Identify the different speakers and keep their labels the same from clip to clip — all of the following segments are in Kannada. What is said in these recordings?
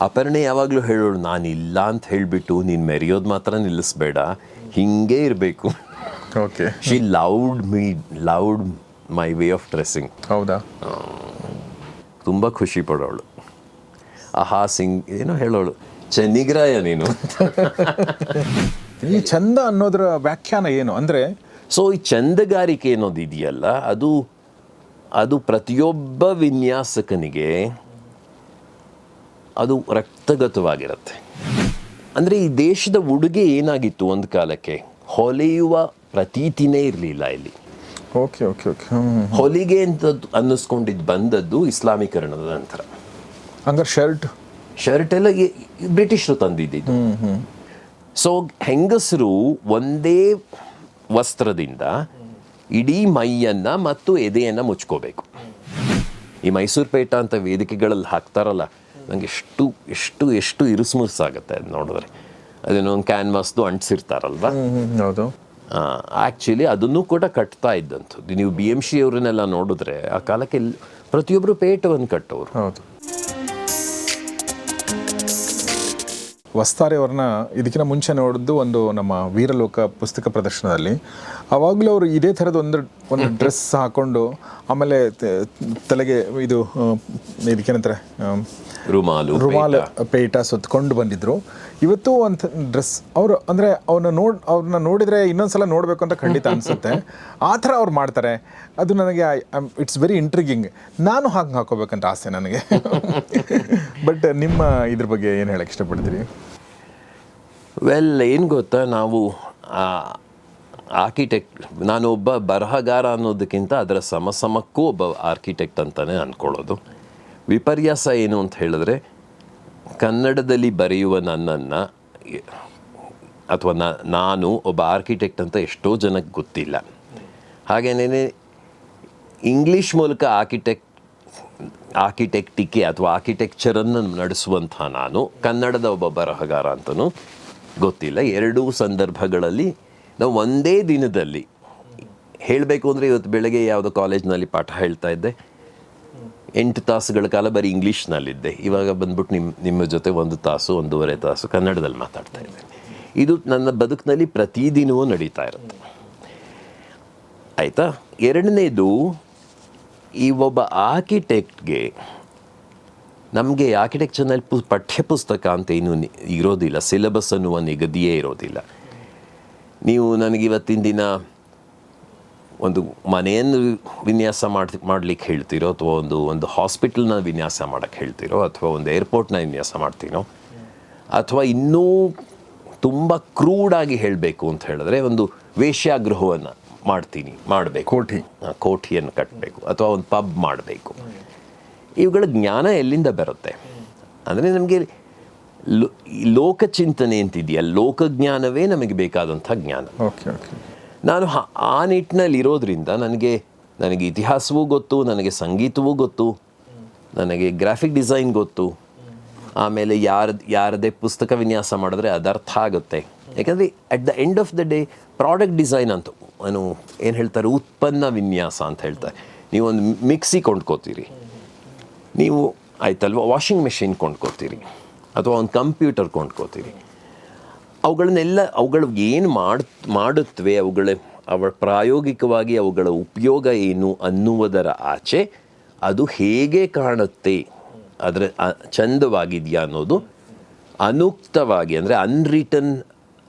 Speaker 1: ಅಪರ್ಣೆ ಯಾವಾಗಲೂ ಹೇಳೋಳು ನಾನು ಇಲ್ಲ ಅಂತ ಹೇಳಿಬಿಟ್ಟು ನೀನು ಮೆರೆಯೋದು ಮಾತ್ರ ನಿಲ್ಲಿಸ್ಬೇಡ ಹಿಂಗೆ ಇರಬೇಕು.
Speaker 2: Okay
Speaker 1: she loved me loved my way of dressing
Speaker 2: ಹೌದಾ?
Speaker 1: ತುಂಬ ಖುಷಿ ಪಡೋಳು. ಆಹಾ ಸಿಂಗ್ ಏನೋ ಹೇಳೋಳು ಚೆನ್ನಿಗ್ರಾಯ ನೀನು.
Speaker 2: ಈ ಚಂದ ಅನ್ನೋದ್ರ ವ್ಯಾಖ್ಯಾನ ಏನು? ಅಂದ್ರೆ
Speaker 1: ಸೊ ಈ ಚಂದಗಾರಿಕೆ ಅನ್ನೋದು ಇದೆಯಲ್ಲ ಅದು ಅದು ಪ್ರತಿಯೊಬ್ಬ ವಿನ್ಯಾಸಕನಿಗೆ ಅದು ರಕ್ತಗತವಾಗಿರುತ್ತೆ. ಅಂದರೆ ಈ ದೇಶದ ಉಡುಗೆ ಏನಾಗಿತ್ತು ಒಂದು ಕಾಲಕ್ಕೆ? ಹೊಲೆಯುವ ಪ್ರತೀತಿನೇ ಇರಲಿಲ್ಲ ಇಲ್ಲಿ.
Speaker 2: ಓಕೆ ಓಕೆ ಓಕೆ
Speaker 1: ಹೊಲಿಗೆ ಅಂತ ಅನ್ನಿಸ್ಕೊಂಡಿದ್ದು ಬಂದದ್ದು ಇಸ್ಲಾಮೀಕರಣದ ನಂತರ.
Speaker 2: ಹಂಗಾರೆ ಶರ್ಟ್?
Speaker 1: ಶರ್ಟ್ ಎಲ್ಲ ಬ್ರಿಟಿಷರು ತಂದಿದ್ದು ಸೊ ಹೆಂಗಸರು ಒಂದೇ ವಸ್ತ್ರದಿಂದ ಇಡೀ ಮೈಯನ್ನು ಮತ್ತು ಎದೆಯನ್ನು ಮುಚ್ಕೋಬೇಕು. ಈ ಮೈಸೂರು ಪೇಟ ಅಂತ ವೇದಿಕೆಗಳಲ್ಲಿ ಹಾಕ್ತಾರಲ್ಲ ನಂಗೆ ಎಷ್ಟು ಎಷ್ಟು ಎಷ್ಟು ಇರುಸುಮುರುಸಾಗುತ್ತೆ ಅದು ನೋಡಿದ್ರೆ. ಅದೇನೋ ಒಂದು ಕ್ಯಾನ್ವಾಸ್ದು ಅಂಟಿಸಿರ್ತಾರಲ್ವ?
Speaker 2: ಹೌದು.
Speaker 1: ಆ್ಯಕ್ಚುಲಿ ಅದನ್ನು ಕೂಡ ಕಟ್ತಾ ಇದ್ದಂಥದ್ದು. ನೀವು ಬಿ ಎಂ ಸಿ ಅವ್ರನ್ನೆಲ್ಲ ನೋಡಿದ್ರೆ ಆ ಕಾಲಕ್ಕೆ ಪ್ರತಿಯೊಬ್ಬರು ಪೇಟವನ್ನು ಕಟ್ಟೋರು.
Speaker 2: ಹೌದು. ವಸ್ತಾರೆ ಅವ್ರನ್ನ ಇದಕ್ಕಿಂತ ಮುಂಚೆ ನೋಡಿದ್ದು ಒಂದು ನಮ್ಮ ವೀರಲೋಕ ಪುಸ್ತಕ ಪ್ರದರ್ಶನದಲ್ಲಿ. ಅವಾಗಲೂ ಅವರು ಇದೇ ಥರದ ಒಂದು ಒಂದು ಡ್ರೆಸ್ ಹಾಕೊಂಡು ಆಮೇಲೆ ತಲೆಗೆ ಇದು ಇದಕ್ಕೇನಂತಾರೆ
Speaker 1: ರುಮಾಲು
Speaker 2: ರುಮಾಲ ಪೇಟ. ಸುತ್ತಕೊಂಡು ಬಂದಿದ್ರು. ಇವತ್ತು ಒಂದು ಡ್ರೆಸ್ ಅವರು ಅಂದರೆ ಅವ್ರನ್ನ ನೋಡ್ ಅವ್ರನ್ನ ನೋಡಿದರೆ ಇನ್ನೊಂದ್ಸಲ ನೋಡಬೇಕು ಅಂತ ಖಂಡಿತ ಅನಿಸುತ್ತೆ. ಆ ಥರ ಅವ್ರು ಮಾಡ್ತಾರೆ. ಅದು ನನಗೆ ಇಟ್ಸ್ ವೆರಿ ಇಂಟ್ರಿಗಿಂಗ್ ನಾನು ಹಾಗೆ ಹಾಕೋಬೇಕಂತ ಆಸೆ ನನಗೆ. ಬಟ್ ನಿಮ್ಮ ಇದ್ರ ಬಗ್ಗೆ ಏನು ಹೇಳಕ್ಕೆ ಇಷ್ಟಪಡ್ತೀರಿ?
Speaker 1: ವೆಲ್ ಏನು ಗೊತ್ತಾ ನಾವು ಆರ್ಕಿಟೆಕ್ಟ್ ನಾನು ಒಬ್ಬ ಬರಹಗಾರ ಅನ್ನೋದಕ್ಕಿಂತ ಅದರ ಸಮಸಮಕ್ಕೂ ಒಬ್ಬ ಆರ್ಕಿಟೆಕ್ಟ್ ಅಂತಲೇ ಅಂದ್ಕೊಳ್ಳೋದು ವಿಪರ್ಯಾಸ ಏನು ಅಂತ ಹೇಳಿದ್ರೆ, ಕನ್ನಡದಲ್ಲಿ ಬರೆಯುವ ನನ್ನನ್ನು, ಅಥವಾ ನಾನು ಒಬ್ಬ ಆರ್ಕಿಟೆಕ್ಟ್ ಅಂತ ಎಷ್ಟೋ ಜನಕ್ಕೆ ಗೊತ್ತಿಲ್ಲ. ಹಾಗೇನೇ ಇಂಗ್ಲೀಷ್ ಮೂಲಕ ಆರ್ಕಿಟೆಕ್ಟ್ ಆರ್ಕಿಟೆಕ್ಟಿಕೆ ಅಥವಾ ಆರ್ಕಿಟೆಕ್ಚರನ್ನು ನಡೆಸುವಂಥ ನಾನು, ಕನ್ನಡದ ಒಬ್ಬ ಬರಹಗಾರ ಅಂತಲೂ ಗೊತ್ತಿಲ್ಲ. ಎರಡೂ ಸಂದರ್ಭಗಳಲ್ಲಿ ನಾವು ಒಂದೇ ದಿನದಲ್ಲಿ, ಹೇಳಬೇಕು ಅಂದರೆ ಇವತ್ತು ಬೆಳಗ್ಗೆ ಯಾವುದೋ ಕಾಲೇಜ್ನಲ್ಲಿ ಪಾಠ ಹೇಳ್ತಾ ಇದ್ದೆ. ಎಂಟು ತಾಸುಗಳ ಕಾಲ ಬರೀ ಇಂಗ್ಲೀಷ್ನಲ್ಲಿದ್ದೆ. ಇವಾಗ ಬಂದ್ಬಿಟ್ಟು ನಿಮ್ಮ ನಿಮ್ಮ ಜೊತೆ ಒಂದು ತಾಸು, ಒಂದೂವರೆ ತಾಸು ಕನ್ನಡದಲ್ಲಿ ಮಾತಾಡ್ತಾ ಇದ್ದೇನೆ. ಇದು ನನ್ನ ಬದುಕಿನಲ್ಲಿ ಪ್ರತಿದಿನವೂ ನಡೀತಾ ಇರುತ್ತೆ. ಆಯಿತಾ? ಎರಡನೇದು, ಈ ಒಬ್ಬ ಆರ್ಕಿಟೆಕ್ಟ್ಗೆ ನಮಗೆ ಆರ್ಕಿಟೆಕ್ಚರ್ನಲ್ಲಿ ಪು, ಪಠ್ಯಪುಸ್ತಕ ಅಂತ ಏನೂ ಇರೋದಿಲ್ಲ. ಸಿಲೆಬಸ್ ಅನ್ನುವ ನಿಗದಿಯೇ ಇರೋದಿಲ್ಲ. ನೀವು ನನಗಿವತ್ತಿನ ದಿನ ಒಂದು ಮನೆಯನ್ನು ವಿನ್ಯಾಸ ಮಾಡಿ ಮಾಡ್ಲಿಕ್ಕೆ ಹೇಳ್ತಿರೋ ಅಥವಾ ಒಂದು ಒಂದು ಹಾಸ್ಪಿಟಲ್ನ ವಿನ್ಯಾಸ ಮಾಡೋಕ್ಕೆ ಹೇಳ್ತಿರೋ ಅಥವಾ ಒಂದು ಏರ್ಪೋರ್ಟ್ನ ವಿನ್ಯಾಸ ಮಾಡ್ತೀನೋ ಅಥವಾ ಇನ್ನೂ ತುಂಬ ಕ್ರೂಡಾಗಿ ಹೇಳಬೇಕು ಅಂತ ಹೇಳಿದ್ರೆ ಒಂದು ವೇಶ್ಯಾಗೃಹವನ್ನು ಮಾಡ್ತೀನಿ ಮಾಡಬೇಕು.
Speaker 2: ಕೋಠಿ.
Speaker 1: ಕೋಠಿಯನ್ನು ಕಟ್ಟಬೇಕು ಅಥವಾ ಒಂದು ಪಬ್ ಮಾಡಬೇಕು. ಇವುಗಳ ಜ್ಞಾನ ಎಲ್ಲಿಂದ ಬರುತ್ತೆ? ಅಂದರೆ ನಮಗೆ ಲೋಕ ಚಿಂತನೆ ಲೋಕಚಿಂತನೆ ಅಂತಿದೆಯಾ? ಲೋಕಜ್ಞಾನವೇ ನಮಗೆ ಬೇಕಾದಂಥ ಜ್ಞಾನ.
Speaker 2: Okay okay.
Speaker 1: ನಾನು ಆ ನಿಟ್ಟಿನಲ್ಲಿ ಇರೋದ್ರಿಂದ ನನಗೆ ನನಗೆ ಇತಿಹಾಸವೂ ಗೊತ್ತು, ನನಗೆ ಸಂಗೀತವೂ ಗೊತ್ತು, ನನಗೆ ಗ್ರಾಫಿಕ್ ಡಿಸೈನ್ ಗೊತ್ತು. ಆಮೇಲೆ ಯಾರ, ಯಾರದೇ ಪುಸ್ತಕ ವಿನ್ಯಾಸ ಮಾಡಿದ್ರೆ ಅದರ್ಥ ಆಗುತ್ತೆ. ಯಾಕಂದರೆ at the end of the day product design ಅಂತ ಏನು ಏನು ಹೇಳ್ತಾರೆ, ಉತ್ಪನ್ನ ವಿನ್ಯಾಸ ಅಂತ ಹೇಳ್ತಾರೆ. ನೀವೊಂದು ಮಿಕ್ಸಿ ಕೊಂಡ್ಕೋತೀರಿ. ನೀವು ಆಯ್ತಲ್ವ ವಾಷಿಂಗ್ ಮೆಷಿನ್ ಕೊಂಡ್ಕೋತೀರಿ. ಅಥವಾ ಒಂದು ಕಂಪ್ಯೂಟರ್ ಕೊಂಡ್ಕೋತೀರಿ. ಅವುಗಳನ್ನೆಲ್ಲ ಅವುಗಳು ಏನು ಮಾಡ್ ಮಾಡುತ್ತವೆ ಅವುಗಳ ಅವ ಪ್ರಾಯೋಗಿಕವಾಗಿ ಅವುಗಳ ಉಪಯೋಗ ಏನು ಅನ್ನುವುದರ ಆಚೆ ಅದು ಹೇಗೆ ಕಾಣುತ್ತೆ? ಅದರ ಚಂದವಾಗಿದೆಯಾ ಅನ್ನೋದು ಅನುಕ್ತವಾಗಿ ಅಂದರೆ ಅನ್ರಿಟನ್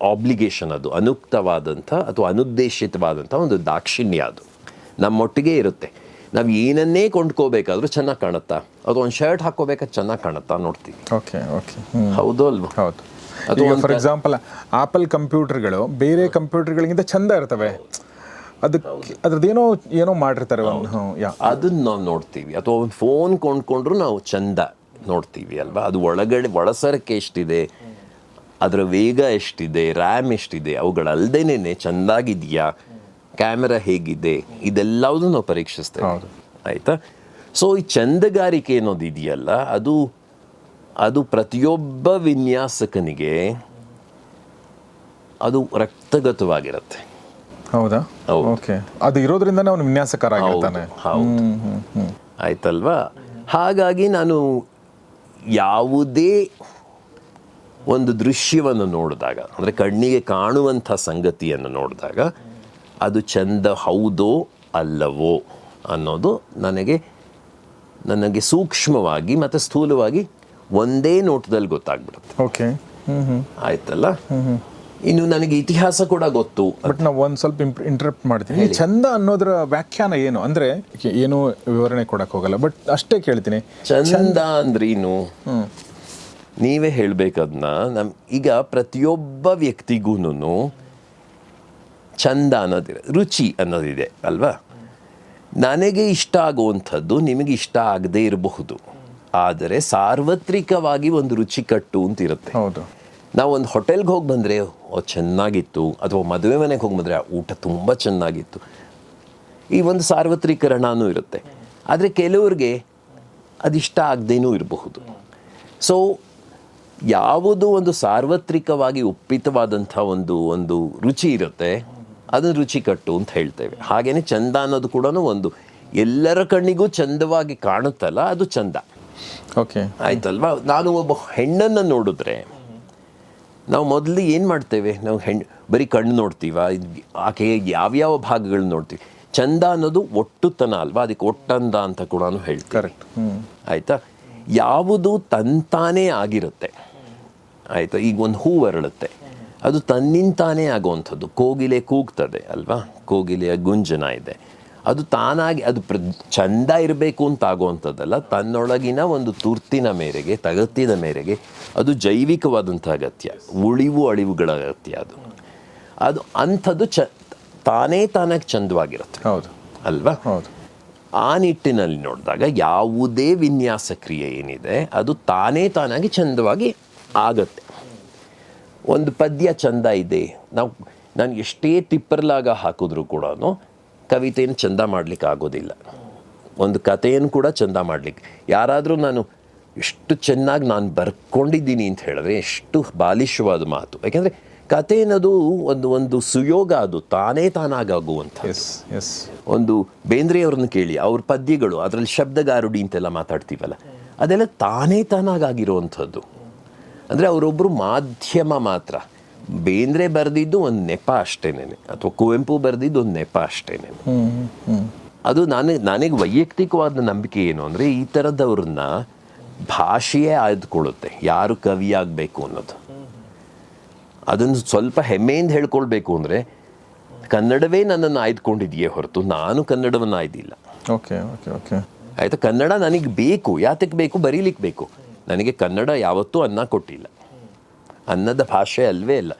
Speaker 1: ಆಬ್ಲಿಗೇಷನ್ ಅದು ಅನುಕ್ತವಾದಂಥ ಅಥವಾ ಅನುದ್ದೇಶಿತವಾದಂಥ ಒಂದು ದಾಕ್ಷಿಣ್ಯ ಅದು. ನಮ್ಮೊಟ್ಟಿಗೆ ಇರುತ್ತೆ. ನಾವು ಏನನ್ನೇ ಕೊಂಡ್ಕೋಬೇಕಾದ್ರೂ ಚೆನ್ನಾಗಿ ಕಾಣುತ್ತಾ? ಅದು ಒಂದು ಶರ್ಟ್ ಹಾಕೋಬೇಕಾದ್ರೆ ಚೆನ್ನಾಗಿ ಕಾಣುತ್ತಾ ನೋಡ್ತೀವಿ.
Speaker 2: ಓಕೆ ಓಕೆ
Speaker 1: ಹೌದು ಅಲ್ವಾ
Speaker 2: ಹೌದು.
Speaker 1: ಒಂದು
Speaker 2: ಫಾರ್ ಎಕ್ಸಾಂಪಲ್ ಆಪಲ್ ಕಂಪ್ಯೂಟರ್ಗಳು ಬೇರೆ ಕಂಪ್ಯೂಟರ್ಗಳಿಗಿಂತ ಚಂದ ಇರ್ತವೆ. ಅದಕ್ಕೆ ಅದ್ರದ್ದೇನೋ ಏನೋ ಮಾಡಿರ್ತಾರೆ
Speaker 1: ಅದನ್ನ ನಾವು ನೋಡ್ತೀವಿ. ಅಥವಾ ಒಂದು ಫೋನ್ ಕೊಂಡ್ಕೊಂಡ್ರು ನಾವು ಚಂದ ನೋಡ್ತೀವಿ ಅಲ್ವಾ? ಅದು ಒಳಗಡೆ ಒಳಸರಕ್ಕೆ ಎಷ್ಟಿದೆ ಅದರ ವೇಗ ಎಷ್ಟಿದೆ ರ್ಯಾಮ್ ಎಷ್ಟಿದೆ ಅವುಗಳಲ್ದೇನೆ ಚೆಂದಾಗಿದೆಯಾ ಕ್ಯಾಮೆರಾ ಹೇಗಿದೆ ಇದೆಲ್ಲವನ್ನೂ ನಾವು ಪರೀಕ್ಷಿಸ್ತೇವೆ.
Speaker 2: ಆಯ್ತಾ
Speaker 1: ಆಯಿತಾ? ಸೊ ಈ ಚಂದಗಾರಿಕೆ ಅನ್ನೋದು ಇದೆಯಲ್ಲ ಅದು ಅದು ಪ್ರತಿಯೊಬ್ಬ ವಿನ್ಯಾಸಕನಿಗೆ ಅದು ರಕ್ತಗತವಾಗಿರುತ್ತೆ.
Speaker 2: ಹೌದಾ. ಓಕೆ. ಅದು ಇರೋದ್ರಿಂದನೇ ಅವನು
Speaker 1: ವಿನ್ಯಾಸಕರಾಗಿರ್ತಾನೆ. ಆಯ್ತಲ್ವಾ? ಹಾಗಾಗಿ ನಾನು ಯಾವುದೇ ಒಂದು ದೃಶ್ಯವನ್ನು ನೋಡಿದಾಗ ಅಂದರೆ ಕಣ್ಣಿಗೆ ಕಾಣುವಂಥ ಸಂಗತಿಯನ್ನು ನೋಡಿದಾಗ ಅದು ಚಂದ ಹೌದೋ ಅಲ್ಲವೋ ಅನ್ನೋದು ನನಗೆ ನನಗೆ ಸೂಕ್ಷ್ಮವಾಗಿ ಮತ್ತು ಸ್ಥೂಲವಾಗಿ ಒಂದೇ ನೋಟದಲ್ಲಿ ಗೊತ್ತಾಗ್ಬಿಡುತ್ತೆ.
Speaker 2: ಓಕೆ.
Speaker 1: ಆಯ್ತಲ್ಲ? ಇನ್ನು ನನಗೆ ಇತಿಹಾಸ ಕೂಡ ಗೊತ್ತು.
Speaker 2: ಬಟ್ ನಾವು ಒಂದು ಸ್ವಲ್ಪ ಇಂಟ್ರಪ್ಟ್ ಮಾಡ್ತೀನಿ. ಚಂದ ಅನ್ನೋದ್ರ ವ್ಯಾಖ್ಯಾನ ಏನು? ಅಂದ್ರೆ ಏನು ವಿವರಣೆ ಕೊಡಕ್ ಹೋಗಲ್ಲ. ಬಟ್ ಅಷ್ಟೇ ಕೇಳ್ತೀನಿ.
Speaker 1: ಚಂದ ಅಂದ್ರೇನು
Speaker 2: ಏನು?
Speaker 1: ನೀವೇ ಹೇಳ್ಬೇಕದನ್ನ ನಮ್ ಈಗ ಪ್ರತಿಯೊಬ್ಬ ವ್ಯಕ್ತಿಗೂನು ಚಂದ ಅನ್ನೋದಿದೆ. ರುಚಿ ಅನ್ನೋದಿದೆ ಅಲ್ವಾ? ನನಗೆ ಇಷ್ಟ ಆಗುವಂಥದ್ದು ನಿಮಗೆ ಇಷ್ಟ ಆಗದೇ ಇರಬಹುದು. ಆದರೆ ಸಾರ್ವತ್ರಿಕವಾಗಿ ಒಂದು ರುಚಿಕಟ್ಟು ಅಂತ ಇರುತ್ತೆ
Speaker 2: ಹೌದು.
Speaker 1: ನಾವು ಒಂದು ಹೋಟೆಲ್ಗೆ ಹೋಗಿ ಬಂದರೆ ಓ ಚೆನ್ನಾಗಿತ್ತು. ಅಥವಾ ಮದುವೆ ಮನೆಗೆ ಹೋಗಿ ಬಂದರೆ ಊಟ ತುಂಬ ಚೆನ್ನಾಗಿತ್ತು. ಈ ಒಂದು ಸಾರ್ವತ್ರಿಕರಣನೂ ಇರುತ್ತೆ. ಆದರೆ ಕೆಲವ್ರಿಗೆ ಅದಿಷ್ಟ ಆಗದೇನೂ ಇರಬಹುದು. ಸೊ ಯಾವುದು ಒಂದು ಸಾರ್ವತ್ರಿಕವಾಗಿ ಒಪ್ಪಿತವಾದಂಥ ಒಂದು ಒಂದು ರುಚಿ ಇರುತ್ತೆ ಅದನ್ನು ರುಚಿಕಟ್ಟು ಅಂತ ಹೇಳ್ತೇವೆ. ಹಾಗೆಯೇ ಚಂದ ಅನ್ನೋದು ಕೂಡ ಒಂದು ಎಲ್ಲರ ಕಣ್ಣಿಗೂ ಚಂದವಾಗಿ ಕಾಣುತ್ತಲ್ಲ ಅದು ಚಂದ.
Speaker 2: ಓಕೆ
Speaker 1: ಆಯ್ತಲ್ವಾ? ನಾನು ಒಬ್ಬ ಹೆಣ್ಣನ್ನು ನೋಡಿದ್ರೆ ನಾವು ಮೊದಲು ಏನು ಮಾಡ್ತೇವೆ? ನಾವು ಹೆಣ್ಣು ಬರೀ ಕಣ್ಣು ನೋಡ್ತೀವ? ಆಕೆ ಯಾವ್ಯಾವ ಭಾಗಗಳನ್ನ ನೋಡ್ತೀವಿ? ಚಂದ ಅನ್ನೋದು ಒಟ್ಟುತನ ಅಲ್ವಾ? ಅದಕ್ಕೆ ಒಟ್ಟಂದ ಅಂತ ಕೂಡ ಹೇಳ್ತೀವಿ
Speaker 2: ಕರೆಕ್ಟ್
Speaker 1: ಆಯಿತಾ? ಯಾವುದು ತಂತಾನೇ ಆಗಿರುತ್ತೆ. ಆಯಿತಾ? ಈಗ ಒಂದು ಹೂ ಅರಳುತ್ತೆ. ಅದು ತನ್ನಿಂತಾನೇ ಆಗುವಂಥದ್ದು. ಕೋಗಿಲೆ ಕೂಗ್ತದೆ ಅಲ್ವಾ? ಕೋಗಿಲೆಯ ಗುಂಜನ ಇದೆ. ಅದು ತಾನಾಗಿ ಅದು ಪ್ರ ಚಂದ ಇರಬೇಕು ಅಂತ ಆಗುವಂಥದ್ದಲ್ಲ ತನ್ನೊಳಗಿನ ಒಂದು ತುರ್ತಿನ ಮೇರೆಗೆ ತಗತ್ತಿನ ಮೇರೆಗೆ ಅದು ಜೈವಿಕವಾದಂಥ ಅಗತ್ಯ ಉಳಿವು ಅಳಿವುಗಳ ಅಗತ್ಯ ಅದು. ಅದು ಅಂಥದ್ದು ಚ ತಾನೇ ತಾನಾಗಿ ಚಂದವಾಗಿರುತ್ತೆ.
Speaker 2: ಹೌದು.
Speaker 1: ಅಲ್ವಾ?
Speaker 2: ಹೌದು.
Speaker 1: ಆ ನಿಟ್ಟಿನಲ್ಲಿ ನೋಡಿದಾಗ ಯಾವುದೇ ವಿನ್ಯಾಸ ಕ್ರಿಯೆ ಏನಿದೆ ಅದು ತಾನೇ ತಾನಾಗಿ ಚಂದವಾಗಿ ಆಗತ್ತೆ. ಒಂದು ಪದ್ಯ ಚಂದ ಇದೆ. ನಾವು ನಾನು ಎಷ್ಟೇ ತಿಪ್ಪರ್ಲಾಗ ಹಾಕಿದ್ರು ಕೂಡ ಕವಿತೆಯನ್ನು ಚಂದ ಮಾಡಲಿಕ್ಕೆ ಆಗೋದಿಲ್ಲ. ಒಂದು ಕಥೆಯನ್ನು ಕೂಡ ಚಂದ ಮಾಡಲಿಕ್ಕೆ. ಯಾರಾದರೂ ನಾನು ಎಷ್ಟು ಚೆನ್ನಾಗಿ ನಾನು ಬರ್ಕೊಂಡಿದ್ದೀನಿ ಅಂತ ಹೇಳಿದ್ರೆ ಎಷ್ಟು ಬಾಲಿಶವಾದ ಮಾತು. ಯಾಕೆಂದರೆ ಕತೆ ಅನ್ನೋದು ಒಂದು ಒಂದು ಸುಯೋಗ ಅದು ತಾನೇ ತಾನಾಗುವಂಥ
Speaker 2: ಎಸ್ ಎಸ್
Speaker 1: ಒಂದು ಬೇಂದ್ರೆಯವ್ರನ್ನ ಕೇಳಿ ಅವ್ರ ಪದ್ಯಗಳು ಅದರಲ್ಲಿ ಶಬ್ದಗಾರುಡಿ ಅಂತೆಲ್ಲ ಮಾತಾಡ್ತೀವಲ್ಲ ಅದೆಲ್ಲ ತಾನೇ ತಾನಾಗಿರುವಂಥದ್ದು ಅಂದರೆ ಅವರೊಬ್ಬರು ಮಾಧ್ಯಮ ಮಾತ್ರ. ಬೇಂದ್ರೆ ಬರೆದಿದ್ದು ಒಂದು ನೆಪ ಅಷ್ಟೇನೆ ಅಥವಾ ಕುವೆಂಪು ಬರೆದಿದ್ದು ಒಂದು ನೆಪ ಅಷ್ಟೇನೆ ಅದು ನಾನು ನನಗೆ ವೈಯಕ್ತಿಕವಾದ ನಂಬಿಕೆ ಏನು ಅಂದರೆ ಈ ಥರದವ್ರನ್ನ ಭಾಷೆಯೇ ಆಯ್ದುಕೊಳ್ಳುತ್ತೆ. ಯಾರು ಕವಿಯಾಗಬೇಕು ಅನ್ನೋದು. ಅದನ್ನು ಸ್ವಲ್ಪ ಹೆಮ್ಮೆಯಿಂದ ಹೇಳ್ಕೊಳ್ಬೇಕು ಅಂದರೆ ಕನ್ನಡವೇ ನನ್ನನ್ನು ಆಯ್ದುಕೊಂಡಿದೆಯೇ ಹೊರತು ನಾನು ಕನ್ನಡವನ್ನು ಆಯ್ದಿಲ್ಲ.
Speaker 2: Okay okay okay.
Speaker 1: ಆಯಿತಾ? ಕನ್ನಡ ನನಗೆ ಬೇಕು ಯಾತಕ್ಕೆ ಬೇಕು ಬರೀಲಿಕ್ಕೆ ಬೇಕು. ನನಗೆ ಕನ್ನಡ ಯಾವತ್ತೂ ಅನ್ನ ಕೊಟ್ಟಿಲ್ಲ. ಅನ್ನದ ಭಾಷೆ ಅಲ್ವೇ ಇಲ್ಲ.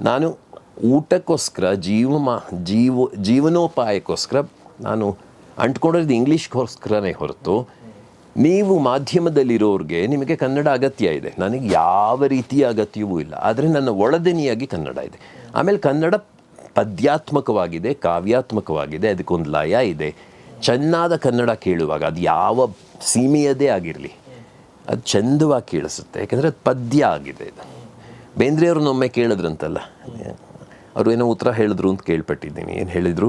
Speaker 1: ನಾನು ಊಟಕ್ಕೋಸ್ಕರ ಜೀವ ಮಾ, ಜೀವ, ಜೀವನೋಪಾಯಕ್ಕೋಸ್ಕರ ನಾನು ಅಂಟ್ಕೊಂಡಿರೋದು ಇಂಗ್ಲೀಷ್ಗೋಸ್ಕರನೇ ಹೊರತು ನೀವು ಮಾಧ್ಯಮದಲ್ಲಿರೋರಿಗೆ ನಿಮಗೆ ಕನ್ನಡ ಅಗತ್ಯ ಇದೆ. ನನಗೆ ಯಾವ ರೀತಿಯ ಅಗತ್ಯವೂ ಇಲ್ಲ. ಆದರೆ ನನ್ನ ಒಳದಿನಿಯಾಗಿ ಕನ್ನಡ ಇದೆ. ಆಮೇಲೆ ಕನ್ನಡ ಪದ್ಯಾತ್ಮಕವಾಗಿದೆ, ಕಾವ್ಯಾತ್ಮಕವಾಗಿದೆ, ಅದಕ್ಕೊಂದು ಲಯ ಇದೆ. ಚೆನ್ನಾದ ಕನ್ನಡ ಕೇಳುವಾಗ ಅದು ಯಾವ ಸೀಮೆಯದೇ ಆಗಿರಲಿ, ಅದು ಚಂದವಾಗಿ ಕೇಳಿಸುತ್ತೆ. ಯಾಕೆಂದರೆ ಅದು ಪದ್ಯ ಆಗಿದೆ ಇದು. ಬೇಂದ್ರೆಯವ್ರನ್ನೊಮ್ಮೆ ಕೇಳಿದ್ರಂತಲ್ಲ. ಅವರು ಏನೋ ಉತ್ತರ ಹೇಳಿದ್ರು ಅಂತ ಕೇಳ್ಪಟ್ಟಿದ್ದೀನಿ. ಏನು ಹೇಳಿದರು?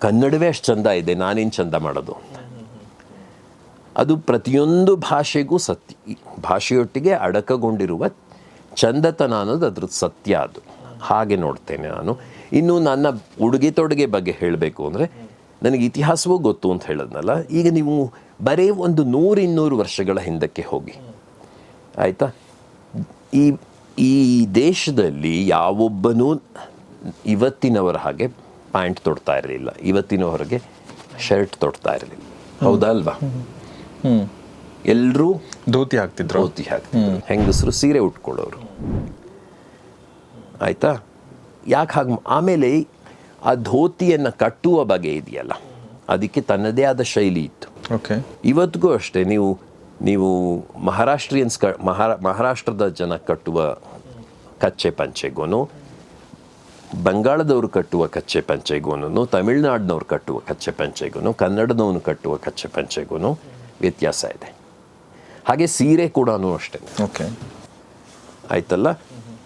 Speaker 1: ಕನ್ನಡವೇ ಅಷ್ಟು ಚಂದ ಇದೆ, ನಾನೇನು ಚಂದ ಮಾಡೋದು ಅದು ಪ್ರತಿಯೊಂದು ಭಾಷೆಗೂ ಸತ್ಯ. ಭಾಷೆಯೊಟ್ಟಿಗೆ ಅಡಕಗೊಂಡಿರುವ ಚಂದತನ ಅನ್ನೋದು ಅದ್ರದ್ದು ಸತ್ಯ ಅದು. ಹಾಗೆ ನೋಡ್ತೇನೆ ನಾನು. ಇನ್ನು ನನ್ನ ಉಡುಗೆ ತೊಡುಗೆ ಬಗ್ಗೆ ಹೇಳಬೇಕು ಅಂದರೆ, ನನಗೆ ಇತಿಹಾಸವೂ ಗೊತ್ತು ಅಂತ ಹೇಳದ್ನಲ್ಲ. ಈಗ ನೀವು ಬರೀ ಒಂದು ನೂರಿನ್ನೂರು ವರ್ಷಗಳ ಹಿಂದಕ್ಕೆ ಹೋಗಿ. ಆಯಿತಾ? ಈ ಈ ದೇಶದಲ್ಲಿ ಯಾವೊಬ್ಬನೂ ಇವತ್ತಿನವರ ಹಾಗೆ ಪ್ಯಾಂಟ್ ತೊಡ್ತಾ ಇರಲಿಲ್ಲ. ಇವತ್ತಿನವರೆಗೆ ಶರ್ಟ್ ತೊಡ್ತಾ ಇರಲಿಲ್ಲ. ಹೌದಾ ಅಲ್ವಾ? ಎಲ್ಲರೂ
Speaker 2: ಧೋತಿ ಹಾಕ್ತಿದ್ರು.
Speaker 1: ಧೋತಿ ಹಾಕ್ತಿದ್ರು. ಹೆಂಗಸರು ಸೀರೆ ಉಟ್ಕೊಳ್ಳೋರು. ಆಯ್ತಾ? ಯಾಕೆ ಹಾಗೆ ಆಮೇಲೆ ಆ ಧೋತಿಯನ್ನು ಕಟ್ಟುವ ಬಗೆ ಇದೆಯಲ್ಲ ಅದಕ್ಕೆ ತನ್ನದೇ ಆದ ಶೈಲಿ ಇತ್ತು.
Speaker 2: ಓಕೆ.
Speaker 1: ಇವತ್ತಿಗೂ ಅಷ್ಟೇ ನೀವು ನೀವು ಮಹಾರಾಷ್ಟ್ರಿಯನ್ಸ್ ಕ ಮಹಾರಾ ಮಹಾರಾಷ್ಟ್ರದ ಜನ ಕಟ್ಟುವ ಕಚ್ಚೆ ಪಂಚೆಗೂ ಬಂಗಾಳದವರು ಕಟ್ಟುವ ಕಚ್ಚೆ ಪಂಚೆಗೂ ತಮಿಳ್ನಾಡಿನವ್ರು ಕಟ್ಟುವ ಕಚ್ಚೆ ಪಂಚೆಗೂ ಕನ್ನಡದವನು ಕಟ್ಟುವ ಕಚ್ಚೆ ಪಂಚೆಗೂ ವ್ಯತ್ಯಾಸ ಇದೆ. ಹಾಗೆ ಸೀರೆ ಕೂಡ ಅಷ್ಟೇ.
Speaker 2: ಓಕೆ.
Speaker 1: ಆಯ್ತಲ್ಲ?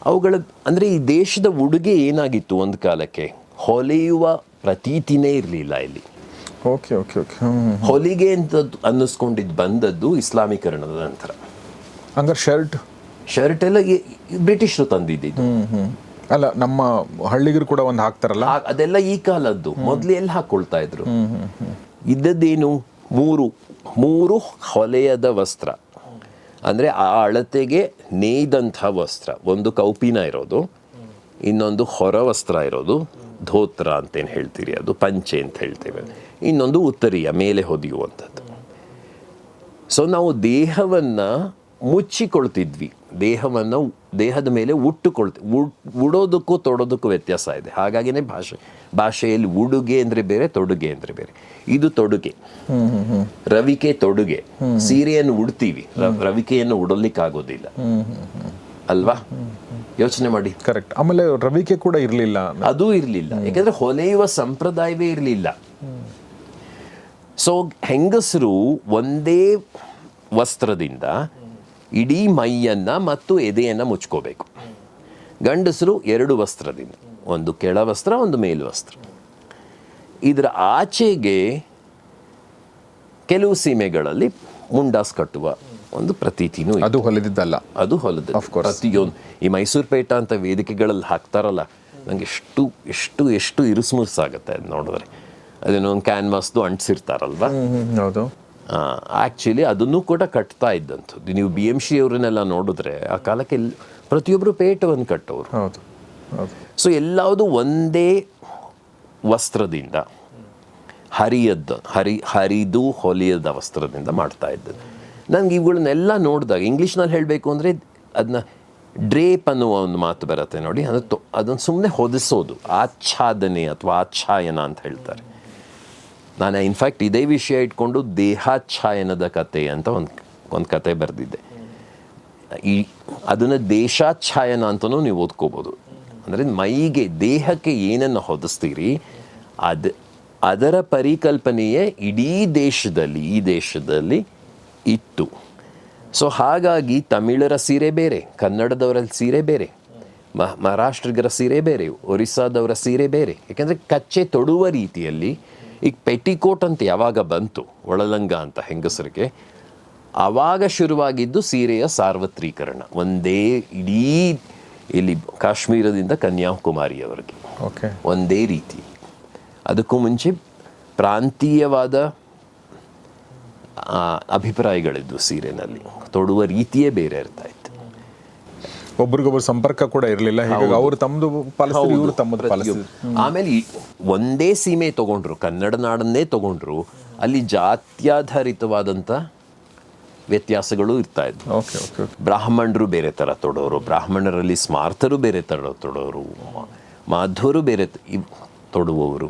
Speaker 1: ಅವುಗಳ ಅಂದರೆ ಈ ದೇಶದ ಉಡುಗೆ ಏನಾಗಿತ್ತು ಒಂದು ಕಾಲಕ್ಕೆ? ಹೊಲೆಯುವ ಪ್ರತೀತಿನೇ ಇರಲಿಲ್ಲ ಇಲ್ಲಿ.
Speaker 2: Okay okay okay.
Speaker 1: ಹೊಲಿಗೆ ಅಂತ ಅನ್ನಿಸ್ಕೊಂಡಿದ್ದು ಬಂದದ್ದು ಇಸ್ಲಾಮೀಕರಣದ ನಂತರ.
Speaker 2: ಹಂಗಾರೆ ಶರ್ಟ್?
Speaker 1: ಶರ್ಟ್ ಎಲ್ಲ ಬ್ರಿಟಿಷರು ತಂದಿದ್ದು
Speaker 2: ಅಲ್ಲ ನಮ್ಮ ಹಳ್ಳಿಗರು ಕೂಡ ಒಂದು ಹಾಕ್ತಾರಲ್ಲ?
Speaker 1: ಅದೆಲ್ಲ ಈ ಕಾಲದ್ದು. ಮೊದ್ಲು ಎಲ್ಲಿ ಹಾಕೊಳ್ತಾ ಇದ್ರು? ಇದ್ದದ್ದೇನು? ಮೂರು. ಮೂರು ಹೊಲೆಯದ ವಸ್ತ್ರ. ಅಂದ್ರೆ ಆ ಅಳತೆಗೆ ನೇಯ್ದಂಥ ವಸ್ತ್ರ. ಒಂದು ಕೌಪಿನ ಇರೋದು ಇನ್ನೊಂದು ಹೊರ ವಸ್ತ್ರ ಇರೋದು ಧೋತ್ರ ಅಂತೇನು ಹೇಳ್ತೀರಿ ಅದು ಪಂಚೆ ಅಂತ ಹೇಳ್ತೇವೆ. ಇನ್ನೊಂದು ಉತ್ತರಿಯ ಮೇಲೆ ಹೊದಿಯುವಂಥದ್ದು. ಸೊ ನಾವು ದೇಹವನ್ನು ಮುಚ್ಚಿಕೊಳ್ತಿದ್ವಿ. ದೇಹವನ್ನು ದೇಹದ ಮೇಲೆ ಉಟ್ಟುಕೊಳ್ತೆ ಉಡ್- ಉಡೋದಕ್ಕೂ ತೊಡೋದಕ್ಕೂ ವ್ಯತ್ಯಾಸ ಇದೆ. ಹಾಗಾಗಿನೇ ಭಾಷೆ ಭಾಷೆಯಲ್ಲಿ ಉಡುಗೆ ಅಂದ್ರೆ ಬೇರೆ ತೊಡುಗೆ ಅಂದ್ರೆ ಬೇರೆ. ಇದು ತೊಡುಗೆ. ರವಿಕೆ ತೊಡುಗೆ. ಸೀರೆಯನ್ನು ಉಡ್ತೀವಿ. ರವಿಕೆಯನ್ನು ಉಡಲಿಕ್ಕಾಗೋದಿಲ್ಲ. ಅಲ್ವಾ? ಯೋಚನೆ ಮಾಡಿ.
Speaker 2: ಕರೆಕ್ಟ್ ಆಮೇಲೆ ರವಿಕೆ ಕೂಡ ಇರಲಿಲ್ಲ.
Speaker 1: ಅದು ಇರಲಿಲ್ಲ. ಯಾಕಂದ್ರೆ ಹೊಲೆಯುವ ಸಂಪ್ರದಾಯವೇ ಇರಲಿಲ್ಲ. ಸೊ ಹೆಂಗಸರು ಒಂದೇ ವಸ್ತ್ರದಿಂದ ಇಡೀ ಮೈಯನ್ನ ಮತ್ತು ಎದೆಯನ್ನು ಮುಚ್ಕೋಬೇಕು. ಗಂಡಸರು ಎರಡು ವಸ್ತ್ರದಿಂದ ಒಂದು ಕೆಳ ವಸ್ತ್ರ ಒಂದು ಮೇಲು ವಸ್ತ್ರ. ಇದರ ಆಚೆಗೆ ಕೆಲವು ಸೀಮೆಗಳಲ್ಲಿ ಮುಂಡಾಸ್ ಕಟ್ಟುವ ಒಂದು ಪ್ರತೀತಿನೂ
Speaker 2: ಅದು ಹೊಲಿದಿದ್ದಲ್ಲ?
Speaker 1: ಅದು ಹೊಲದ. ಪ್ರತಿಯೊಂದು ಈ ಮೈಸೂರು ಪೇಟ ಅಂತ ವೇದಿಕೆಗಳಲ್ಲಿ ಹಾಕ್ತಾರಲ್ಲ ನಂಗೆ ಎಷ್ಟು ಎಷ್ಟು ಎಷ್ಟು ಇರುಸುಮುರುಸಾಗುತ್ತೆ ಅದು ನೋಡಿದ್ರೆ. ಅದೇನೋ ಒಂದು ಕ್ಯಾನ್ವಾಸ್ದು ಅಂಟಿಸಿರ್ತಾರಲ್ವಾ?
Speaker 2: ಹೌದು.
Speaker 1: ಆ್ಯಕ್ಚುಲಿ ಅದನ್ನು ಕೂಡ ಕಟ್ತಾ ಇದ್ದಂಥದ್ದು. ನೀವು ಬಿ ಎಂ ಶಿ ಅವ್ರನ್ನೆಲ್ಲ ನೋಡಿದ್ರೆ ಆ ಕಾಲಕ್ಕೆ ಪ್ರತಿಯೊಬ್ಬರು ಪೇಟವನ್ನು ಕಟ್ಟೋರು. ಸೊ ಎಲ್ಲವುದು ಒಂದೇ ವಸ್ತ್ರದಿಂದ ಹರಿಯದ್ದು ಹರಿ ಹರಿದು ಹೊಲಿಯದ ವಸ್ತ್ರದಿಂದ ಮಾಡ್ತಾ ಇದ್ದದ್ದು. ನನಗೆ ಇವುಗಳನ್ನೆಲ್ಲ ನೋಡಿದಾಗ ಇಂಗ್ಲೀಷ್ನಲ್ಲಿ ಹೇಳಬೇಕು ಅಂದರೆ ಅದನ್ನ ಡ್ರೇಪ್ ಅನ್ನುವ ಒಂದು ಮಾತು ಬರುತ್ತೆ ನೋಡಿ ಅದು ಅದನ್ನು ಸುಮ್ಮನೆ ಹೊದಿಸೋದು ಆಚ್ಛಾದನೆ ಅಥವಾ ಆಚ್ಛಾಯನ ಅಂತ ಹೇಳ್ತಾರೆ. ನಾನು ಇನ್ಫ್ಯಾಕ್ಟ್ ಇದೇ ವಿಷಯ ಇಟ್ಕೊಂಡು ದೇಹಾಚ್ಛಾಯನದ ಕತೆ ಅಂತ ಒಂದು ಒಂದು ಕತೆ ಬರೆದಿದ್ದೆ ಈ, ಅದನ್ನು ದೇಶಾಚ್ಛಾಯನ ಅಂತಲೂ ನೀವು ಓದ್ಕೋಬೋದು. ಅಂದರೆ ಮೈಗೆ, ದೇಹಕ್ಕೆ ಏನನ್ನು ಹೊದಿಸ್ತೀರಿ, ಅದು, ಅದರ ಪರಿಕಲ್ಪನೆಯೇ ಇಡೀ ದೇಶದಲ್ಲಿ, ಈ ದೇಶದಲ್ಲಿ ಇತ್ತು. ಸೊ ಹಾಗಾಗಿ ತಮಿಳರ ಸೀರೆ ಬೇರೆ, ಕನ್ನಡದವರ ಸೀರೆ ಬೇರೆ ಮಹಾರಾಷ್ಟ್ರಿಗರ ಸೀರೆ ಬೇರೆ, ಒರಿಸ್ಸಾದವರ ಸೀರೆ ಬೇರೆ. ಯಾಕೆಂದರೆ ಕಚ್ಚೆ ತೊಡುವ ರೀತಿಯಲ್ಲಿ ಈಗ ಪೆಟಿಕೋಟ್ ಅಂತ ಯಾವಾಗ ಬಂತು ಒಳಲಂಗ ಅಂತ ಹೆಂಗಸರಿಗೆ ಆವಾಗ ಶುರುವಾಗಿದ್ದು ಸೀರೆಯ ಸಾರ್ವತ್ರೀಕರಣ. ಒಂದೇ ಇಡೀ ಇಲ್ಲಿ ಕಾಶ್ಮೀರದಿಂದ ಕನ್ಯಾಕುಮಾರಿಯವರೆಗೆ
Speaker 2: ಓಕೆ
Speaker 1: ಒಂದೇ ರೀತಿ. ಅದಕ್ಕೂ ಮುಂಚೆ ಪ್ರಾಂತೀಯವಾದ ಅಭಿಪ್ರಾಯಗಳಿದ್ವು ಸೀರೆನಲ್ಲಿ. ತೊಡುವ ರೀತಿಯೇ ಬೇರೆ ಇರ್ತಾ ಇತ್ತು.
Speaker 2: ಒಬ್ರಿಗೊಬ್ರು ಸಂಪರ್ಕ ಕೂಡ ಇರಲಿಲ್ಲ. ಹೀಗಾಗಿ ಅವ್ರು ತಮ್ಮದು ಪಾಲಿಸಿದ್ರು ಇವರು ತಮ್ಮದು ಪಾಲಿಸಿದ್ರು
Speaker 1: ಆಮೇಲೆ ಒಂದೇ ಸೀಮೆ ತಗೊಂಡ್ರು ಕನ್ನಡ ನಾಡನ್ನೇ ತಗೊಂಡ್ರು ಅಲ್ಲಿ ಜಾತ್ಯಾಧಾರಿತವಾದಂಥ ವ್ಯತ್ಯಾಸಗಳು ಇರ್ತಾ ಇದ್ವು. ಬ್ರಾಹ್ಮಣರು ಬೇರೆ ಥರ ತೊಡೋರು ಬ್ರಾಹ್ಮಣರಲ್ಲಿ ಸ್ಮಾರ್ತರು ಬೇರೆ ಥರ ತೊಡೋರು ಮಾಧವರು ಬೇರೆ ತೊಡುವವರು.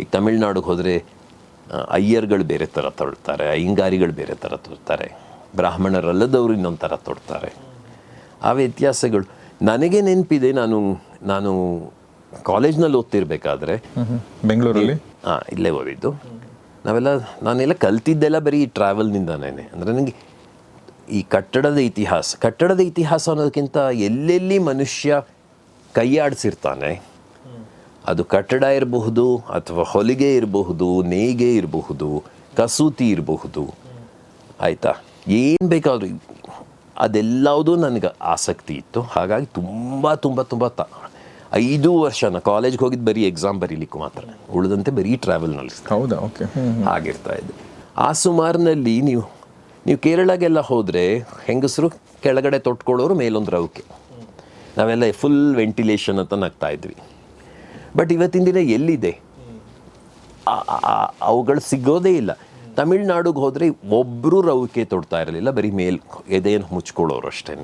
Speaker 1: ಈಗ ತಮಿಳ್ನಾಡಿಗೆ ಹೋದರೆ ಅಯ್ಯರ್ಗಳು ಬೇರೆ ಥರ ತೊಡ್ತಾರೆ ಅಯ್ಯಂಗಾರಿಗಳು ಬೇರೆ ಥರ ತೊಡ್ತಾರೆ ಬ್ರಾಹ್ಮಣರಲ್ಲದವರು ಇನ್ನೊಂದು ಥರ ತೊಡ್ತಾರೆ. ಆ ವ್ಯತ್ಯಾಸಗಳು. ನನಗೆ ನೆನಪಿದೆ ನಾನು ನಾನು ಕಾಲೇಜ್ನಲ್ಲಿ ಓದ್ತಿರ್ಬೇಕಾದ್ರೆ
Speaker 2: ಬೆಂಗಳೂರಲ್ಲಿ?
Speaker 1: ಹಾಂ ಇಲ್ಲೇ ಓದಿದ್ದು. ನಾವೆಲ್ಲ ನಾನೆಲ್ಲ ಕಲ್ತಿದ್ದೆಲ್ಲ ಬರೀ ಟ್ರಾವೆಲ್ನಿಂದನೇ ಅಂದರೆ ನನಗೆ ಈ ಕಟ್ಟಡದ ಇತಿಹಾಸ ಕಟ್ಟಡದ ಇತಿಹಾಸ ಅನ್ನೋದಕ್ಕಿಂತ ಎಲ್ಲೆಲ್ಲಿ ಮನುಷ್ಯ ಕೈಯಾಡಿಸಿರ್ತಾನೆ ಅದು ಕಟ್ಟಡ ಇರಬಹುದು ಅಥವಾ ಹೊಲಿಗೆ ಇರಬಹುದು ನೇಯ್ಗೆ ಇರಬಹುದು ಕಸೂತಿ ಇರಬಹುದು ಆಯಿತಾ? ಏನು ಬೇಕಾದರೂ ಅದೆಲ್ಲವುದೂ ನನಗೆ ಆಸಕ್ತಿ ಇತ್ತು. ಹಾಗಾಗಿ ತುಂಬ ತುಂಬ ತುಂಬ ತ ಐದು ವರ್ಷ ನಾನು ಕಾಲೇಜ್ಗೆ ಹೋಗಿದ್ದು ಬರೀ ಎಕ್ಸಾಮ್ ಬರೀಲಿಕ್ಕೆ ಮಾತ್ರ. ಉಳಿದಂತೆ ಬರೀ ಟ್ರಾವೆಲ್ನಲ್ಲಿ
Speaker 2: ಹೌದಾ? ಓಕೆ
Speaker 1: ಆಗಿರ್ತಾ ಇದೆ ಆ ಸುಮಾರಿನಲ್ಲಿ ನೀವು ನೀವು ಕೇರಳಗೆಲ್ಲ ಹೋದರೆ ಹೆಂಗಸರು ಕೆಳಗಡೆ ತೊಟ್ಕೊಳ್ಳೋರು ಮೇಲೊಂದು ರೌಕೆ. ನಾವೆಲ್ಲ ಫುಲ್ ವೆಂಟಿಲೇಷನ್ ಅಂತ ನಗ್ತಾ ಇದ್ವಿ. ಬಟ್ ಇವತ್ತಿನ ದಿನ ಎಲ್ಲಿದೆ? ಅವುಗಳು ಸಿಗೋದೇ ಇಲ್ಲ. ತಮಿಳ್ನಾಡಿಗೆ ಹೋದರೆ ಒಬ್ಬರು ರವಿಕೆ ತೊಡ್ತಾ ಇರಲಿಲ್ಲ ಬರೀ ಮೇಲ್ ಎದೆಯನ್ನು ಮುಚ್ಕೊಳ್ಳೋರು ಅಷ್ಟೇ.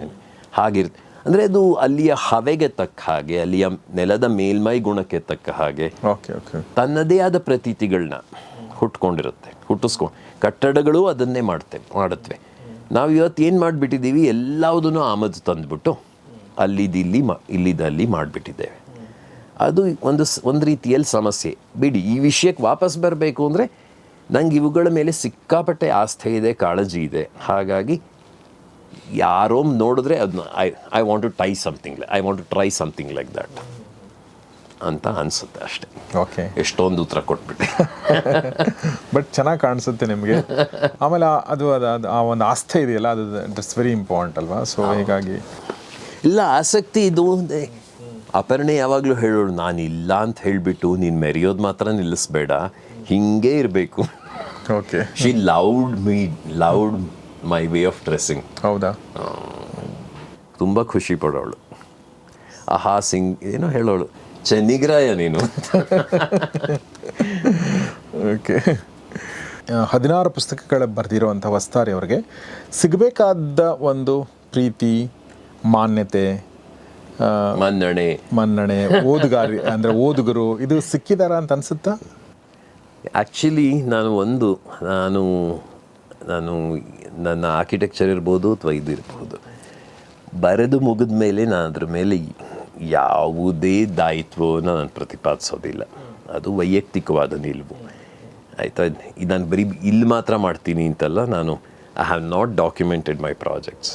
Speaker 1: ಹಾಗಿರ್ ಅಂದರೆ ಅದು ಅಲ್ಲಿಯ ಹವೆಗೆ ತಕ್ಕ ಹಾಗೆ ಅಲ್ಲಿಯ ನೆಲದ ಮೇಲ್ಮೈ ಗುಣಕ್ಕೆ ತಕ್ಕ ಹಾಗೆ.
Speaker 2: Okay okay.
Speaker 1: ತನ್ನದೇ ಆದ ಪ್ರತೀತಿಗಳನ್ನ ಹುಟ್ಕೊಂಡಿರುತ್ತೆ ಹುಟ್ಟಿಸ್ಕೊಂಡು ಕಟ್ಟಡಗಳು ಅದನ್ನೇ ಮಾಡ್ತೇವೆ. ಮಾಡುತ್ತವೆ ನಾವು ಇವತ್ತು ಏನು ಮಾಡಿಬಿಟ್ಟಿದ್ದೀವಿ ಎಲ್ಲವುದನ್ನು ಆಮದು ತಂದುಬಿಟ್ಟು ಅಲ್ಲಿದ್ದಿಲ್ಲಿ ಮ ಇಲ್ಲಿದಲ್ಲಿ ಮಾಡಿಬಿಟ್ಟಿದ್ದೇವೆ. ಅದು ಒಂದು ಒಂದು ರೀತಿಯಲ್ಲಿ ಸಮಸ್ಯೆ. ಬಿಡಿ ಈ ವಿಷಯಕ್ಕೆ ವಾಪಸ್ ಬರಬೇಕು ಅಂದರೆ ನಂಗೆ ಇವುಗಳ ಮೇಲೆ ಸಿಕ್ಕಾಪಟ್ಟೆ ಆಸ್ಥೆ ಇದೆ ಕಾಳಜಿ ಇದೆ. ಹಾಗಾಗಿ ಯಾರೋ ನೋಡಿದ್ರೆ ಅದನ್ನ I I want to tie something I want to try something like that ಅಂತ ಅನಿಸುತ್ತೆ ಅಷ್ಟೇ.
Speaker 2: ಓಕೆ
Speaker 1: ಎಷ್ಟೊಂದು ಉತ್ತರ ಕೊಟ್ಬಿಟ್ಟೆ.
Speaker 2: ಬಟ್ ಚೆನ್ನಾಗಿ ಕಾಣಿಸುತ್ತೆ ನಿಮಗೆ. ಆಮೇಲೆ ಅದು ಅದು ಅದು ಆ ಒಂದು ಆಸ್ಥೆ ಇದೆಯಲ್ಲ ಅದು ದಟ್ಸ್ ವೆರಿ ಇಂಪಾರ್ಟೆಂಟ್ ಅಲ್ವಾ? ಸೊ ಹೀಗಾಗಿ
Speaker 1: ಇಲ್ಲ ಆಸಕ್ತಿ ಇದು ಅಪರ್ಣೆ ಯಾವಾಗಲೂ ಹೇಳೋಳು ನಾನು ಇಲ್ಲ ಅಂತ ಹೇಳಿಬಿಟ್ಟು ನೀನು ಮೆರೆಯೋದು ಮಾತ್ರ ನಿಲ್ಲಿಸ್ಬೇಡ. ಹಿಂಗೆ ಇರಬೇಕು.
Speaker 2: Okay
Speaker 1: she loved me loved my way of dressing
Speaker 2: ಹೌದಾ?
Speaker 1: ತುಂಬ ಖುಷಿ ಪಡೋಳು. ಆಹಾ ಸಿಂಗ್ ಏನೋ ಹೇಳೋಳು ಚೆನ್ನಿಗ್ರಾಯ ನೀನು.
Speaker 2: ಓಕೆ ಹದಿನಾರು ಪುಸ್ತಕಗಳ ಬರೆದಿರುವಂಥ ವಸ್ತಾರಿ ಅವರಿಗೆ. ಸಿಗಬೇಕಾದ ಒಂದು ಪ್ರೀತಿ ಮಾನ್ಯತೆ
Speaker 1: ಮನ್ನಣೆ.
Speaker 2: ಮನ್ನಣೆ ಓದುಗಾರಿ ಅಂದರೆ ಓದುಗರು ಇದು ಸಿಕ್ಕಿದಾರ ಅಂತ ಅನ್ಸುತ್ತಾ?
Speaker 1: ಆ್ಯಕ್ಚುಲಿ ನಾನು ಒಂದು, ನಾನು ನಾನು ನನ್ನ ಆರ್ಕಿಟೆಕ್ಚರ್ ಇರ್ಬೋದು ಅಥವಾ ಇದು ಇರ್ಬೋದು. ಬರೆದು ಮುಗಿದ ಮೇಲೆ ನಾನು ಅದ್ರ ಮೇಲೆ ಯಾವುದೇ ದಾಯಿತ್ವವನ್ನು ನಾನು ಪ್ರತಿಪಾದಿಸೋದಿಲ್ಲ. ಅದು ವೈಯಕ್ತಿಕವಾದ ನಿಲುವು. ಆಯಿತಾ? ನಾನು ಬರೀ ಇಲ್ಲಿ ಮಾತ್ರ ಮಾಡ್ತೀನಿ ಅಂತಲ್ಲ, ನಾನು I have not documented my projects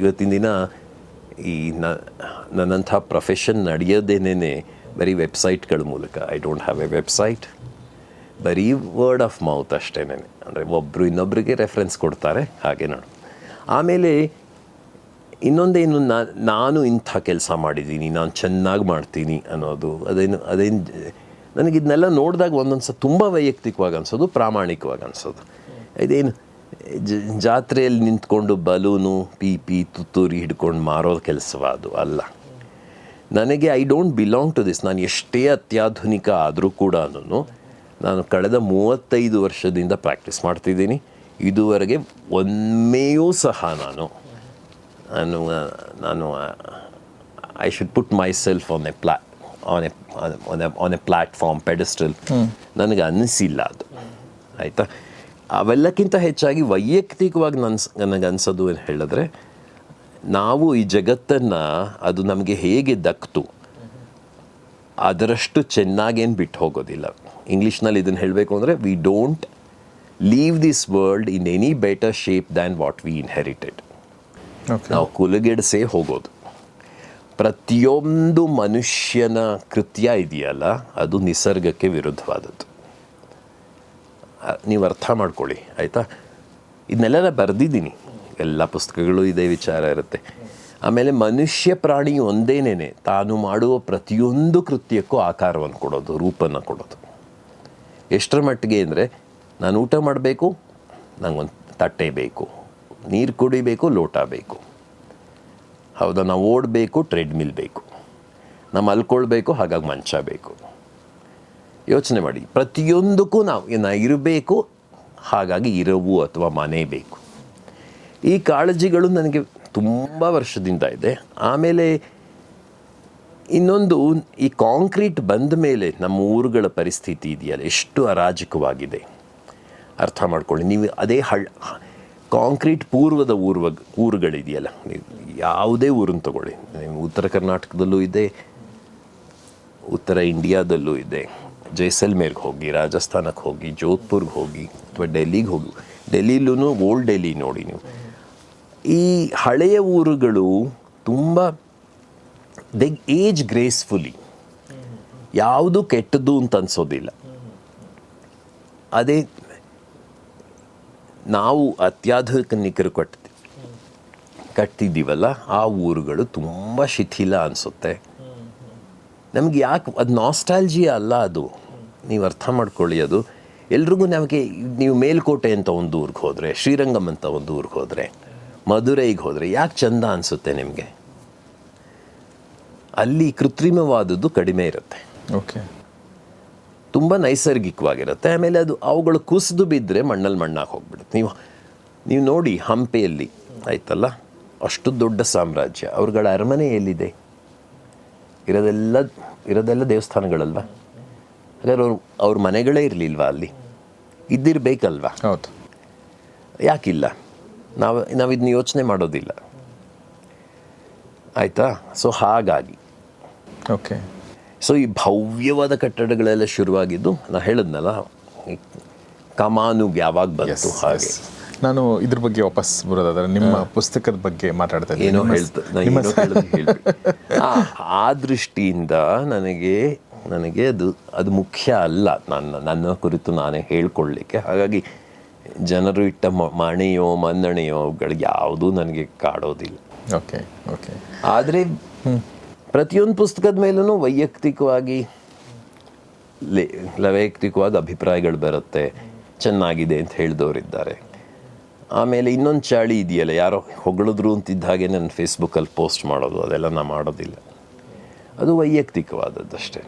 Speaker 1: ಇವತ್ತಿನ ದಿನ ಈ ನ ನನ್ನಂಥ ಪ್ರೊಫೆಷನ್ ನಡೆಯೋದೇನೇ ಬರೀ ವೆಬ್ಸೈಟ್ಗಳ ಮೂಲಕ. I don't have a website ಬರೀ ವರ್ಡ್ ಆಫ್ ಮೌತ್ ಅಷ್ಟೇನೆ. ಅಂದರೆ ಒಬ್ಬರು ಇನ್ನೊಬ್ಬರಿಗೆ ರೆಫರೆನ್ಸ್ ಕೊಡ್ತಾರೆ, ಹಾಗೆ ನಾನು ಆಮೇಲೆ ಇನ್ನೊಂದೇನು ನಾ- ನಾನು ಇಂಥ ಕೆಲಸ ಮಾಡಿದ್ದೀನಿ, ನಾನು ಚೆನ್ನಾಗಿ ಮಾಡ್ತೀನಿ ಅನ್ನೋದು, ಅದೇನು ಅದೇನು, ನನಗೆ ಇದನ್ನೆಲ್ಲ ನೋಡಿದಾಗ ಒಂದೊಂದು ಸಲ ತುಂಬ ವೈಯಕ್ತಿಕವಾಗಿ ಅನ್ಸೋದು, ಪ್ರಾಮಾಣಿಕವಾಗಿ ಅನ್ಸೋದು. ಇದೇನು ಜಾತ್ರೆಯಲ್ಲಿ ನಿಂತ್ಕೊಂಡು ಬಲೂನು ಪಿ ಪಿ ತುತ್ತೂರಿ ಹಿಡ್ಕೊಂಡು ಮಾರೋ ಕೆಲಸವಾದು ಅಲ್ಲ. ನನಗೆ I don't belong to this ನಾನು ಎಷ್ಟೇ ಅತ್ಯಾಧುನಿಕ ಆದರೂ ಕೂಡ ನಾನು ಕಳೆದ ಮೂವತ್ತೈದು ವರ್ಷದಿಂದ ಪ್ರಾಕ್ಟೀಸ್ ಮಾಡ್ತಿದ್ದೀನಿ. ಇದುವರೆಗೆ ಒಮ್ಮೆಯೂ ಸಹ ನಾನು ನಾನು ನಾನು I should put myself on a ಪ್ಲಾ on a on a platform pedestal ನನಗೆ ಅನ್ನಿಸಿಲ್ಲ ಅದು. ಆಯಿತಾ? ಅವೆಲ್ಲಕ್ಕಿಂತ ಹೆಚ್ಚಾಗಿ ವೈಯಕ್ತಿಕವಾಗಿ ನನ್ಸ್ ನನಗೆ ಅನ್ಸೋದು ಏನು ಹೇಳಿದ್ರೆ ನಾವು ಈ ಜಗತ್ತನ್ನು ಅದು ನಮಗೆ ಹೇಗೆ ದಕ್ತು ಅದರಷ್ಟು ಚೆನ್ನಾಗೇನು ಬಿಟ್ಟು ಹೋಗೋದಿಲ್ಲ. ಇಂಗ್ಲೀಷ್ನಲ್ಲಿ ಇದನ್ನು ಹೇಳಬೇಕು ಅಂದರೆ we don't leave this world in any better shape than what we inherited ನಾವು ಕುಲುಗೆಡಿಸೇ ಹೋಗೋದು. ಪ್ರತಿಯೊಂದು ಮನುಷ್ಯನ ಕೃತ್ಯ ಇದೆಯಲ್ಲ ಅದು ನಿಸರ್ಗಕ್ಕೆ ವಿರುದ್ಧವಾದದ್ದು. ನೀವು ಅರ್ಥ ಮಾಡ್ಕೊಳ್ಳಿ ಆಯಿತಾ? ಇದನ್ನೆಲ್ಲ ಬರೆದಿದ್ದೀನಿ. ಎಲ್ಲ ಪುಸ್ತಕಗಳು ಇದೇ ವಿಚಾರ ಇರುತ್ತೆ. ಆಮೇಲೆ ಮನುಷ್ಯ ಪ್ರಾಣಿ ಒಂದೇನೇ ತಾನು ಮಾಡುವ ಪ್ರತಿಯೊಂದು ಕೃತ್ಯಕ್ಕೂ ಆಕಾರವನ್ನು ಕೊಡೋದು ರೂಪನ್ನು ಕೊಡೋದು. ಎಷ್ಟರ ಮಟ್ಟಿಗೆ ಅಂದರೆ ನಾನು ಊಟ ಮಾಡಬೇಕು ನನಗೊಂದು ತಟ್ಟೆ ಬೇಕು, ನೀರು ಕುಡಿಬೇಕು, ಲೋಟ ಬೇಕು. ಹೌದಾ, ನಾವು ಓಡಬೇಕು ಟ್ರೆಡ್ಮಿಲ್ ಬೇಕು. ನಾವು ಮಲ್ಕೊಳ್ಬೇಕು, ಹಾಗಾಗಿ ಮಂಚ ಬೇಕು. ಯೋಚನೆ ಮಾಡಿ, ಪ್ರತಿಯೊಂದಕ್ಕೂ ನಾವು ನಾ ಇರಬೇಕು, ಹಾಗಾಗಿ ಇರವು ಅಥವಾ ಮನೆ ಬೇಕು. ಈ ಕಾಳಜಿಗಳು ನನಗೆ ತುಂಬ ವರ್ಷದಿಂದ ಇದೆ. ಆಮೇಲೆ ಇನ್ನೊಂದು, ಈ ಕಾಂಕ್ರೀಟ್ ಬಂದ ಮೇಲೆ ನಮ್ಮ ಊರುಗಳ ಪರಿಸ್ಥಿತಿ ಇದೆಯಲ್ಲ, ಎಷ್ಟು ಅರಾಜಕವಾಗಿದೆ. ಅರ್ಥ ಮಾಡ್ಕೊಳ್ಳಿ, ನೀವು ಅದೇ ಹಳ್, ಕಾಂಕ್ರೀಟ್ ಪೂರ್ವದ ಊರ್ವ, ಊರುಗಳಿದೆಯಲ್ಲ ಯಾವುದೇ ಊರನ್ನು ತಗೊಳ್ಳಿ. ನೀವು ಉತ್ತರ ಕರ್ನಾಟಕದಲ್ಲೂ ಇದೆ, ಉತ್ತರ ಇಂಡಿಯಾದಲ್ಲೂ ಇದೆ. ಜೈಸಲ್ಮೇರ್ಗೆ ಹೋಗಿ, ರಾಜಸ್ಥಾನಕ್ಕೆ ಹೋಗಿ, ಜೋಧ್ಪುರ್ಗೆ ಹೋಗಿ, ಅಥವಾ ಡೆಲ್ಲಿಗೆ ಹೋಗಿ ಡೆಲ್ಲಿಲೂ ಓಲ್ಡ್ ಡೆಲ್ಲಿ ನೋಡಿ ನೀವು. ಈ ಹಳೆಯ ಊರುಗಳು ತುಂಬ ದೆ ಏಜ್ ಗ್ರೇಸ್ಫುಲಿ ಯಾವುದು ಕೆಟ್ಟದ್ದು ಅಂತ ಅನ್ಸೋದಿಲ್ಲ. ಅದೇ ನಾವು ಅತ್ಯಾಧುನಿಕರು ಕಟ್ತೀವಿ ಕಟ್ತಿದ್ದೀವಲ್ಲ ಆ ಊರುಗಳು ತುಂಬ ಶಿಥಿಲ ಅನಿಸುತ್ತೆ. ನಮಗೆ ಯಾಕೆ, ಅದು ನಾಸ್ಟಾಲ್ಜಿ ಅಲ್ಲ ಅದು. ನೀವು ಅರ್ಥ ಮಾಡ್ಕೊಳ್ಳಿ ಅದು. ಎಲ್ರಿಗೂ ನಮಗೆ ನೀವು ಮೇಲ್ಕೋಟೆ ಅಂತ ಒಂದು ಊರಿಗೆ ಹೋದರೆ ಶ್ರೀರಂಗಮ್ ಅಂತ ಒಂದು ಊರಿಗೆ ಹೋದರೆ, ಮಧುರೈಗೆ ಹೋದರೆ ಯಾಕೆ ಚಂದ ಅನಿಸುತ್ತೆ ನಿಮಗೆ? ಅಲ್ಲಿ ಕೃತ್ರಿಮವಾದದ್ದು ಕಡಿಮೆ ಇರುತ್ತೆ.
Speaker 2: ಓಕೆ
Speaker 1: ತುಂಬ ನೈಸರ್ಗಿಕವಾಗಿರುತ್ತೆ. ಆಮೇಲೆ ಅದು ಅವುಗಳು ಕುಸಿದು ಬಿದ್ದರೆ ಮಣ್ಣಲ್ಲಿ ಮಣ್ಣಾಗಿ ಹೋಗ್ಬಿಡುತ್ತೆ. ನೀವು ನೀವು ನೋಡಿ ಹಂಪೆಯಲ್ಲಿ ಆಯ್ತಲ್ಲ? ಅಷ್ಟು ದೊಡ್ಡ ಸಾಮ್ರಾಜ್ಯ. ಅವ್ರಗಳ ಅರಮನೆ ಎಲ್ಲಿದೆ? ಇರೋದೆಲ್ಲ ಇರೋದೆಲ್ಲ ದೇವಸ್ಥಾನಗಳಲ್ವಾ? ಹಾಗಾದ್ರೆ ಅವ್ರು ಅವ್ರ ಮನೆಗಳೇ ಇರಲಿಲ್ವಾ ಅಲ್ಲಿ? ಇದ್ದಿರಬೇಕಲ್ವಾ?
Speaker 2: ಹೌದು.
Speaker 1: ಯಾಕಿಲ್ಲ? ನಾವು ನಾವು ಇದನ್ನ ಯೋಚನೆ ಮಾಡೋದಿಲ್ಲ. ಆಯಿತಾ? ಸೊ ಹಾಗಾಗಿ
Speaker 2: ಓಕೆ
Speaker 1: ಸೊ ಈ ಭವ್ಯವಾದ ಕಟ್ಟಡಗಳೆಲ್ಲ ಶುರುವಾಗಿದ್ದು ನಾನು ಹೇಳಿದ್ನಲ್ಲ ಕಮಾನು ಕಮಾನುಗೆ ಯಾವಾಗ ಬಂತು ಹಾಗೆ.
Speaker 2: ನಾನು ಇದ್ರ ಬಗ್ಗೆ ವಾಪಸ್ ಬರೋದಾದ್ರೆ ನಿಮ್ಮ ಪುಸ್ತಕದ ಬಗ್ಗೆ ಮಾತಾಡ್ತಾ.
Speaker 1: ಏನೋ ಹೇಳ್ತ. ಆ, ದೃಷ್ಟಿಯಿಂದ ನನಗೆ ನನಗೆ ಅದು ಅದು ಮುಖ್ಯ ಅಲ್ಲ. ನನ್ನ ನನ್ನ ಕುರಿತು ನಾನೇ ಹೇಳ್ಕೊಳ್ಳಿಕ್ಕೆ. ಹಾಗಾಗಿ ಜನರು ಇಟ್ಟ ಮಣೆಯೋ ಮನ್ನಣೆಯೋ ಅವುಗಳಿಗೆ ಯಾವುದೂ ನನಗೆ ಕಾಡೋದಿಲ್ಲ.
Speaker 2: ಓಕೆ ಓಕೆ
Speaker 1: ಆದರೆ ಪ್ರತಿಯೊಂದು ಪುಸ್ತಕದ ಮೇಲೂ ವೈಯಕ್ತಿಕವಾಗಿ ವೈಯಕ್ತಿಕವಾದ ಅಭಿಪ್ರಾಯಗಳು ಬರುತ್ತೆ. ಚೆನ್ನಾಗಿದೆ ಅಂತ ಹೇಳಿದವರಿದ್ದಾರೆ. ಆಮೇಲೆ ಇನ್ನೊಂದು ಚಾಳಿ ಇದೆಯಲ್ಲ, ಯಾರೋ ಹೊಗಳಿದ್ರು ಅಂತಿದ್ದ ಹಾಗೆ ನನ್ನ ಫೇಸ್ಬುಕ್ಕಲ್ಲಿ ಪೋಸ್ಟ್ ಮಾಡೋದು, ಅದೆಲ್ಲ ನಾನು ಮಾಡೋದಿಲ್ಲ. ಅದು ವೈಯಕ್ತಿಕವಾದದ್ದಷ್ಟೇ